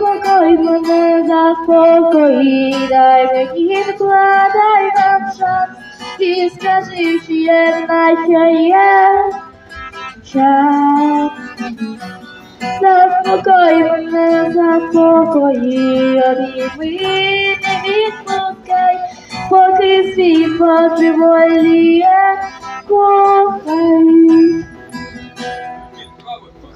Мене, заспокої, дай мені вкладай нам шанс, і скажи, чи є наче є час. Заспокой мене, заспокої, обійми, не відпускай, поки світ потриволіє, кохай.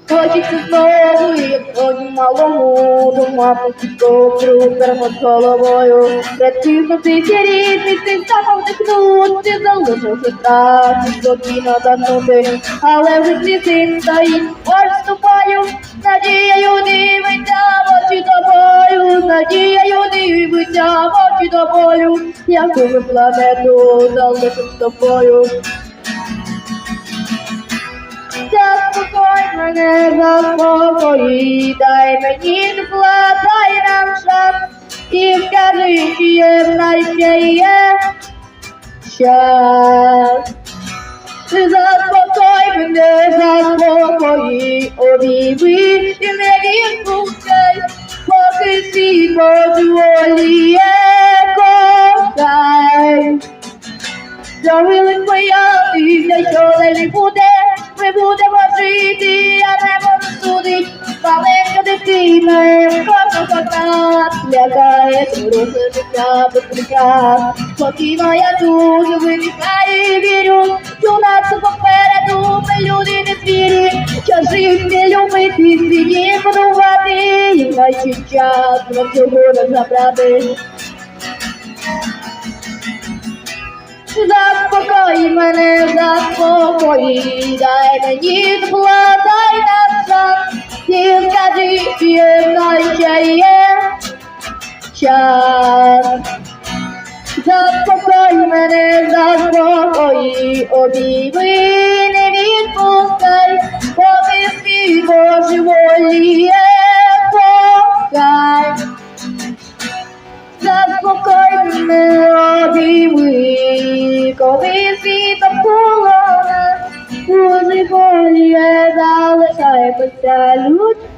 Хочеться знову, як тоді малому, думати добру, перемог головою. Працювати ці рідні, ти запав дихнути, залишився страх, спокійно заснути. Але вже твій син стоїть, ось вступаю, надією дивиться в очі тобою, надією дивиться в очі тобою, яку ми планету залишив з тобою. Мене, заспокої, дай мені вкладай нам шанс і скажи, чи є в нас ще є час. Заспокой мене, заспокої, обійми і не відпускай, поки світ дозволіє кохай. Зробили моя після, що далі буде, ми будемо жити, а небо судить. Маленька дитина, кожна кота, лякає доросле життя без життя. Спокійно я тут виникаю і вірю, що нас попереду ми люди не звірі, що жити, любити, світі будувати, і наші час нам цього не забрати. Заспокой мене, заспокої, дай мені вкладай на шанс, і скажи, ще є час. Заспокой мене, заспокої, обійми, коли світом коло у боліє, залишаємося людьми.